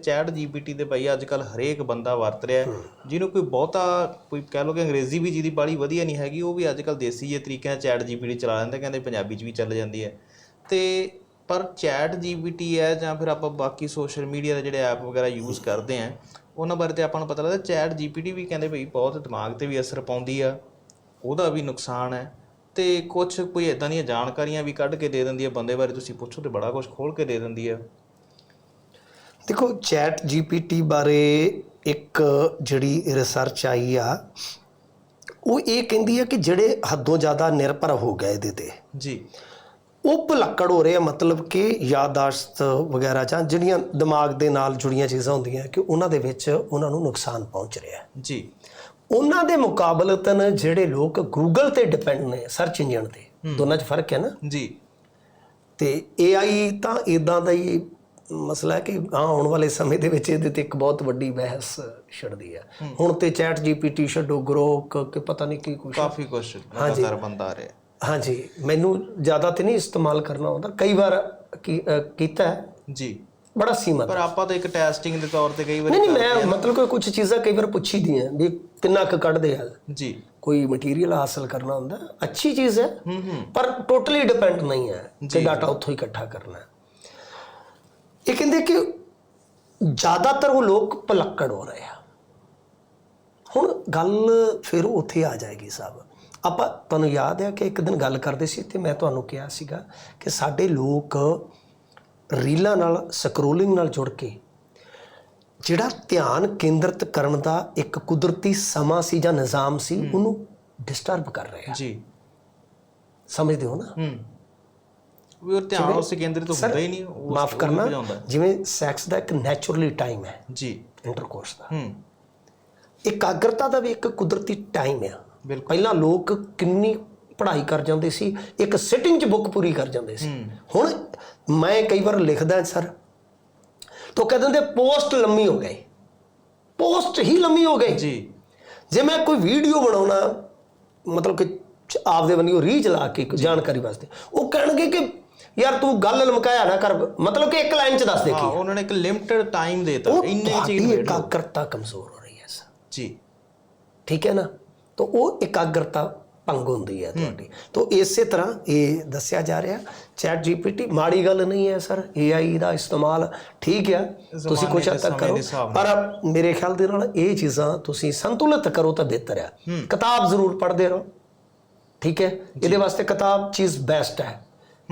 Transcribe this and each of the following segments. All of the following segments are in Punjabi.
ਚੈਟ ਜੀਪੀਟੀ ਦੇ ਭਾਈ ਅੱਜ ਕੱਲ ਹਰੇਕ ਬੰਦਾ ਵਰਤ ਰਿਹਾ। ਜਿਹਨੂੰ ਕੋਈ ਬਹੁਤਾ ਕੋਈ ਕਹਿ ਲੋ ਕਿ ਅੰਗਰੇਜ਼ੀ ਵੀ ਜਿਹਦੀ ਬਾਲੀ ਵਧੀਆ ਨਹੀਂ ਹੈਗੀ ਉਹ ਵੀ ਅੱਜ ਕੱਲ ਦੇਸੀ ਜਿਹੇ ਤਰੀਕੇ ਨਾਲ ਚੈਟ ਜੀਪੀਟੀ ਚਲਾ ਲੈਂਦੇ ਕਹਿੰਦੇ ਪੰਜਾਬੀ 'ਚ ਵੀ ਚੱਲ ਜਾਂਦੀ ਹੈ। ਤੇ ਪਰ ਚੈਟ ਜੀਪੀਟੀ ਹੈ ਜਾਂ ਫਿਰ ਆਪਾਂ ਬਾਕੀ ਸੋਸ਼ਲ ਮੀਡੀਆ ਦੇ ਜਿਹੜੇ ਐਪ ਵਗੈਰਾ ਯੂਜ਼ ਕਰਦੇ ਆ ਉਹਨਾਂ ਬਾਰੇ ਤੇ ਆਪਾਂ ਨੂੰ ਪਤਾ ਲੱਗਦਾ ਚੈਟ ਜੀਪੀਟੀ ਵੀ ਕਹਿੰਦੇ ਭਈ ਬਹੁਤ ਦਿਮਾਗ ਤੇ ਵੀ ਅਸਰ ਪਾਉਂਦੀ ਆ ਉਹਦਾ ਵੀ ਨੁਕਸਾਨ ਹੈ। ਤੇ ਕੁਝ ਕੋਈ ਇਦਾਂ ਦੀਆਂ ਜਾਣਕਾਰੀਆਂ ਵੀ ਕੱਢ ਕੇ ਦੇ ਦਿੰਦੀ ਹੈ ਬੰਦੇ ਬਾਰੇ ਤੁਸੀਂ ਪੁੱਛੋ ਤੇ ਬੜਾ ਕੁਝ ਖੋਲ ਕੇ ਦੇ ਦਿੰਦੀ ਹੈ। ਦੇਖੋ ਚੈਟ ਜੀਪੀਟੀ ਬਾਰੇ ਇੱਕ ਜਿਹੜੀ ਰਿਸਰਚ ਆਈ ਆ ਉਹ ਇਹ ਕਹਿੰਦੀ ਆ ਕਿ ਜਿਹੜੇ ਹੱਦੋਂ ਜ਼ਿਆਦਾ ਨਿਰਭਰ ਹੋ ਗਏ ਇਹਦੇ ਤੇ। ਜੀ। ਉਹ ਭੁਲੱਕੜ ਹੋ ਰਹੇ ਆ ਮਤਲਬ ਕਿ ਯਾਦਾਸ਼ਤ ਵਗੈਰਾ ਜਾਂ ਜਿਹੜੀਆਂ ਦਿਮਾਗ ਦੇ ਨਾਲ ਜੁੜੀਆਂ ਚੀਜ਼ਾਂ ਹੁੰਦੀਆਂ ਕਿ ਉਹਨਾਂ ਦੇ ਵਿੱਚ ਉਹਨਾਂ ਨੂੰ ਨੁਕਸਾਨ ਪਹੁੰਚ ਰਿਹਾ ਜੀ। ਉਹਨਾਂ ਦੇ ਮੁਕਾਬਲਤਨ ਜਿਹੜੇ ਲੋਕ ਗੂਗਲ ਤੇ ਡਿਪੈਂਡ ਨੇ ਸਰਚ ਇੰਜਨ ਤੇ ਦੋਨਾਂ 'ਚ ਫ਼ਰਕ ਹੈ ਨਾ? ਜੀ। ਤੇ AI ਤਾਂ ਇਦਾਂ ਦਾ ਹੀ ਮਸਲਾ ਹੈ ਕਿ ਹਾਂ ਆਉਣ ਵਾਲੇ ਸਮੇਂ ਦੇ ਵਿੱਚ ਇਹਦੇ ਤੇ ਇੱਕ ਬਹੁਤ ਵੱਡੀ ਬਹਿਸ ਛਿੜਦੀ ਹੈ। ਹੁਣ ਤੇ ਚੈਟ ਜੀਪੀਟੀ ਛੱਡੋ ਗਰੋਕ ਕਿ ਪਤਾ ਨਹੀਂ ਕੀ ਕੁਛ। ਕਾਫੀ ਕੁਝ ਲਗਾਤਾਰ ਬੰਦਾ ਆ ਰਿਹਾ। ਹਾਂਜੀ। ਮੈਨੂੰ ਜ਼ਿਆਦਾ ਤੇ ਨਹੀਂ ਇਸਤੇਮਾਲ ਕਰਨਾ ਆਉਂਦਾ। ਕਈ ਵਾਰ ਕੀਤਾ ਜੀ। ਬੜਾ ਸੀਮਤ। ਪਰ ਆਪਾਂ ਤਾਂ ਇੱਕ ਟੈਸਟਿੰਗ ਦੇ ਤੌਰ ਤੇ ਕਈ ਵਾਰੀ ਨਹੀਂ ਮੈਂ ਮਤਲਬ ਕਿ ਕੁਝ ਚੀਜ਼ਾਂ ਕਈ ਵਾਰ ਪੁੱਛੀ ਦੀਆਂ ਵੀ ਕਿੰਨਾ ਕੁ ਕੱਢਦੇ ਆ। ਜੀ। ਕੋਈ ਮਟੀਰੀਅਲ ਹਾਸਲ ਕਰਨਾ ਹੁੰਦਾ। ਅੱਛੀ ਚੀਜ਼ ਹੈ। ਪਰ ਟੋਟਲੀ ਡਿਪੈਂਡ ਨਹੀਂ ਹੈ ਕਿ ਡਾਟਾ ਉੱਥੋਂ ਹੀ ਇਕੱਠਾ ਕਰਨਾ ਹੈ। ਇਹ ਕਹਿੰਦੇ ਕਿ ਜ਼ਿਆਦਾਤਰ ਉਹ ਲੋਕ ਭਲੱਕੜ ਹੋ ਰਹੇ ਆ। ਹੁਣ ਗੱਲ ਫਿਰ ਉੱਥੇ ਆ ਜਾਏਗੀ ਸਾਹਿਬ। ਆਪਾਂ ਤੁਹਾਨੂੰ ਯਾਦ ਹੈ ਕਿ ਇੱਕ ਦਿਨ ਗੱਲ ਕਰਦੇ ਸੀ ਤੇ ਮੈਂ ਤੁਹਾਨੂੰ ਕਿਹਾ ਸੀਗਾ ਕਿ ਸਾਡੇ ਲੋਕ ਰੀਲਾਂ ਨਾਲ ਸਕਰੋਲਿੰਗ ਨਾਲ ਜੁੜ ਕੇ ਜਿਹੜਾ ਧਿਆਨ ਕੇਂਦਰਿਤ ਕਰਨ ਦਾ ਇੱਕ ਕੁਦਰਤੀ ਸਮਾਂ ਸੀ ਜਾਂ ਨਿਜ਼ਾਮ ਸੀ ਉਹਨੂੰ ਡਿਸਟਰਬ ਕਰ ਰਹੇ ਆ। ਜੀ। ਸਮਝਦੇ ਹੋ ਨਾ? ਹੂੰ। ਵੀ ਉਹ ਧਿਆਨ ਉਸ ਕੇਂਦਰਿਤ ਹੁੰਦਾ ਹੀ ਨਹੀਂ ਉਹ ਮਾਫ ਕਰਨਾ ਜਿਵੇਂ ਸੈਕਸ ਦਾ ਇੱਕ ਨੇਚਰਲੀ ਟਾਈਮ ਹੈ ਜੀ। ਇੰਟਰਕੋਰਸ ਦਾ। ਹੂੰ। ਇਕਾਗਰਤਾ ਦਾ ਵੀ ਇੱਕ ਕੁਦਰਤੀ ਟਾਈਮ ਹੈ ਬਿਲਕੁਲ। ਪਹਿਲਾਂ ਲੋਕ ਕਿੰਨੀ ਪੜ੍ਹਾਈ ਕਰ ਜਾਂਦੇ ਸੀ ਇੱਕ ਸਿਟਿੰਗ 'ਚ ਬੁੱਕ ਪੂਰੀ ਕਰ ਜਾਂਦੇ ਸੀ। ਹੁਣ ਮੈਂ ਕਈ ਵਾਰ ਲਿਖਦਾ ਸਰ ਤਾਂ ਕਹਿ ਦਿੰਦੇ ਪੋਸਟ ਲੰਮੀ ਹੋ ਗਈ। ਪੋਸਟ ਹੀ ਲੰਮੀ ਹੋ ਗਈ। ਜੀ। ਜੇ ਮੈਂ ਕੋਈ ਵੀਡੀਓ ਬਣਾਉਣਾ ਮਤਲਬ ਕਿ ਆਪਦੇ ਬੰਨੀ ਰੀਚ ਲਾ ਕੇ ਜਾਣਕਾਰੀ ਵਾਸਤੇ ਉਹ ਕਹਿਣਗੇ ਕਿ ਯਾਰ ਤੂੰ ਗੱਲ ਲਮਕਾਇਆ ਨਾ ਕਰ ਮਤਲਬ ਕਿ ਇੱਕ ਲਾਈਨ 'ਚ ਦੱਸ ਦੇ ਹਾਂ ਉਹਨਾਂ ਨੇ ਇੱਕ ਲਿਮਟਿਡ ਟਾਈਮ ਦੇਤਾ। ਇੰਨੇ ਚੀਜ਼ ਇਕਾਗਰਤਾ ਕਮਜ਼ੋਰ ਹੋ ਰਹੀ ਹੈ ਸਰ। ਜੀ। ਠੀਕ ਹੈ ਨਾ? ਤਾਂ ਉਹ ਇਕਾਗਰਤਾ ਭੰਗ ਹੁੰਦੀ ਹੈ ਤੁਹਾਡੀ। ਤਾਂ ਇਸੇ ਤਰ੍ਹਾਂ ਇਹ ਦੱਸਿਆ ਜਾ ਰਿਹਾ ਚੈਟ ਜੀਪੀਟੀ ਮਾੜੀ ਗੱਲ ਨਹੀਂ ਹੈ ਸਰ AI ਦਾ ਇਸਤੇਮਾਲ ਠੀਕ ਹੈ ਤੁਸੀਂ ਕੁਝ ਹੱਦ ਤੱਕ ਕਰੋ ਪਰ ਮੇਰੇ ਖਿਆਲ ਦੇ ਨਾਲ ਇਹ ਚੀਜ਼ਾਂ ਤੁਸੀਂ ਸੰਤੁਲਿਤ ਕਰੋ ਤਾਂ ਬਿਹਤਰ ਹੈ। ਕਿਤਾਬ ਜ਼ਰੂਰ ਪੜ੍ਹਦੇ ਰਹੋ। ਠੀਕ ਹੈ? ਇਹਦੇ ਵਾਸਤੇ ਕਿਤਾਬ ਚੀਜ਼ ਬੈਸਟ ਹੈ।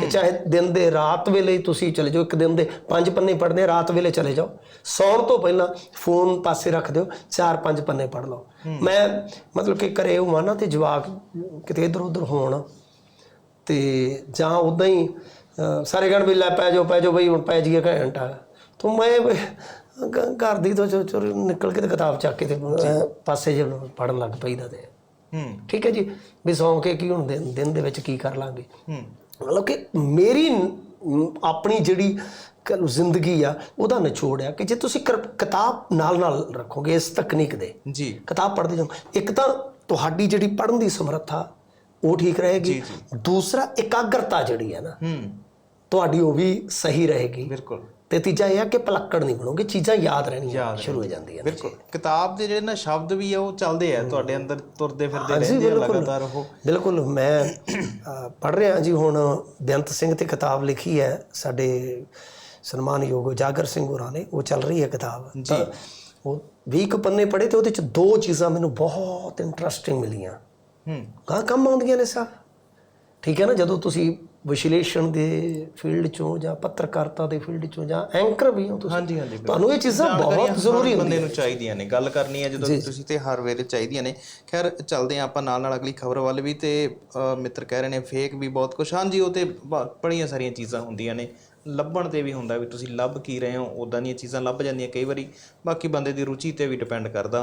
ਕਿ ਚਾਹੇ ਦਿਨ ਦੇ ਰਾਤ ਵੇਲੇ ਤੁਸੀਂ ਚਲੇ ਜਾਓ ਇੱਕ ਦਿਨ ਦੇ ਪੰਜ ਪੰਨੇ ਪੜ੍ਹਨੇ ਰਾਤ ਵੇਲੇ ਚਲੇ ਜਾਓ। ਸੌਣ ਤੋਂ ਪਹਿਲਾਂ ਫੋਨ ਪਾਸੇ ਰੱਖ ਦਿਓ ਚਾਰ ਪੰਜ ਪੰਨੇ ਪੜ੍ਹ ਲਓ। ਮੈਂ ਮਤਲਬ ਕਿ ਘਰੇ ਹੋਵਾਂ ਨਾ ਤੇ ਜਵਾਕ ਕਿਤੇ ਇਧਰ ਉਧਰ ਹੋਣ ਤੇ ਜਾਂ ਉਦਾਂ ਹੀ ਸਾਰੇ ਗਣ ਵੀ ਲੈ ਪੈ ਜਾਓ ਪੈ ਜਾਓ ਬਈ ਹੁਣ ਪੈ ਜੀਏ ਘੰਟਾ। ਤੋਂ ਮੈਂ ਘਰ ਦੀ ਤੋਂ ਚੋ- ਚੋਰ ਨਿਕਲ ਕੇ ਤੇ ਕਿਤਾਬ ਚੱਕ ਕੇ ਤੇ ਪਾਸੇ ਜੇ ਪੜਨ ਲੱਗ ਪਈਦਾ ਤੇ। ਹੂੰ। ਠੀਕ ਹੈ ਜੀ? ਵੀ ਸੌਂ ਕੇ ਕੀ ਹੁਣ ਦਿਨ ਦੇ ਵਿੱਚ ਕੀ ਕਰ ਲਾਂਗੇ? ਹੂੰ। ਮਤਲਬ ਕਿ ਮੇਰੀ ਆਪਣੀ ਜਿਹੜੀ ਜ਼ਿੰਦਗੀ ਆ ਉਹਦਾ ਨਿਚੋੜ ਆ ਕਿ ਜੇ ਤੁਸੀਂ ਕਿਤਾਬ ਨਾਲ ਨਾਲ ਰੱਖੋਗੇ ਇਸ ਤਕਨੀਕ ਦੇ ਜੀ। ਕਿਤਾਬ ਪੜ੍ਹਦੇ ਜਾਓ ਇੱਕ ਤਾਂ ਤੁਹਾਡੀ ਜਿਹੜੀ ਪੜ੍ਹਨ ਦੀ ਸਮਰੱਥਾ ਉਹ ਠੀਕ ਰਹੇਗੀ। ਦੂਸਰਾ ਇਕਾਗਰਤਾ ਜਿਹੜੀ ਹੈ ਨਾ ਹੂੰ। ਤੁਹਾਡੀ ਉਹ ਵੀ ਸਹੀ ਰਹੇਗੀ। ਬਿਲਕੁਲ। ਤੇ ਤੀਜਾ ਇਹ ਆ ਕਿ ਪਲੱਕੜ ਨਹੀਂ ਬਣੋਗੇ ਚੀਜ਼ਾਂ ਯਾਦ ਰਹਿਣੀਆਂ ਸ਼ੁਰੂ ਹੋ ਜਾਂਦੀਆਂ ਨੇ। ਬਿਲਕੁਲ। ਕਿਤਾਬ ਦੇ ਜਿਹੜੇ ਨਾ ਸ਼ਬਦ ਵੀ ਆ ਉਹ ਚੱਲਦੇ ਆ ਤੁਹਾਡੇ ਅੰਦਰ ਤੁਰਦੇ ਫਿਰਦੇ ਰਹਿੰਦੇ ਆ ਲਗਾਤਾਰ ਉਹ। ਬਿਲਕੁਲ ਮੈਂ ਅ, ਪੜ੍ਹ ਰਿਹਾ ਜੀ ਹੁਣ ਬੇਅੰਤ ਸਿੰਘ ਤੇ ਕਿਤਾਬ ਲਿਖੀ ਹੈ ਸਾਡੇ ਸਨਮਾਨਯੋਗ ਜਾਗਰ ਸਿੰਘ ਹੋਰਾਂ ਨੇ ਉਹ ਚੱਲ ਰਹੀ ਹੈ ਕਿਤਾਬ। ਜੀ। ਉਹ 20 ਕੁ ਪੰਨੇ ਪੜ੍ਹੇ ਤੇ ਉਹਦੇ ਚ ਦੋ ਚੀਜ਼ਾਂ ਮੈਨੂੰ ਬਹੁਤ ਇੰਟਰਸਟਿੰਗ ਮਿਲੀਆਂ। ਹੂੰ। ਕਾ ਕੰਮ ਆਉਂਦੀਆਂ ਨੇ ਸਾਹਿਬ ਠੀਕ ਹੈ ਨਾ ਜਦੋਂ ਤੁਸੀਂ ਵਿਸ਼ਲੇਸ਼ਣ ਦੇ ਫੀਲਡ ਚੋਂ ਜਾਂ ਪੱਤਰਕਾਰਤਾ ਦੇ ਫੀਲਡ ਚੋਂ ਜਾਂ ਐਂਕਰ ਵੀ ਹੋ ਤੁਸੀਂ। ਹਾਂਜੀ ਹਾਂਜੀ ਤੁਹਾਨੂੰ ਇਹ ਚੀਜ਼ਾਂ ਬਹੁਤ ਜ਼ਰੂਰੀ ਹਰ ਬੰਦੇ ਨੂੰ ਚਾਹੀਦੀਆਂ ਨੇ। ਗੱਲ ਕਰਨੀ ਹੈ ਜਦੋਂ ਤੁਸੀਂ ਤੇ ਹਰ ਵੇਲੇ ਚਾਹੀਦੀਆਂ ਨੇ। ਖੈਰ ਚੱਲਦੇ ਆ ਆਪਾਂ ਨਾਲ ਨਾਲ ਅਗਲੀ ਖਬਰ ਵੱਲ ਵੀ ਤੇ ਮਿੱਤਰ ਕਹਿ ਰਹੇ ਨੇ ਫੇਕ ਵੀ ਬਹੁਤ ਕੁਝ ਹਾਂਜੀ ਉਹ ਤੇ ਬੜੀਆਂ ਸਾਰੀਆਂ ਚੀਜ਼ਾਂ ਹੁੰਦੀਆਂ ਨੇ। ਲੱਭਣ ਤੇ ਵੀ ਹੁੰਦਾ ਵੀ ਤੁਸੀਂ ਲੱਭ ਕੀ ਰਹੇ ਹੋ ਉਦਾਂ ਦੀਆਂ ਚੀਜ਼ਾਂ ਲੱਭ ਜਾਂਦੀਆਂ ਕਈ ਵਾਰੀ। ਬਾਕੀ ਬੰਦੇ ਦੀ ਰੁਚੀ ਤੇ ਵੀ ਡਿਪੈਂਡ ਕਰਦਾ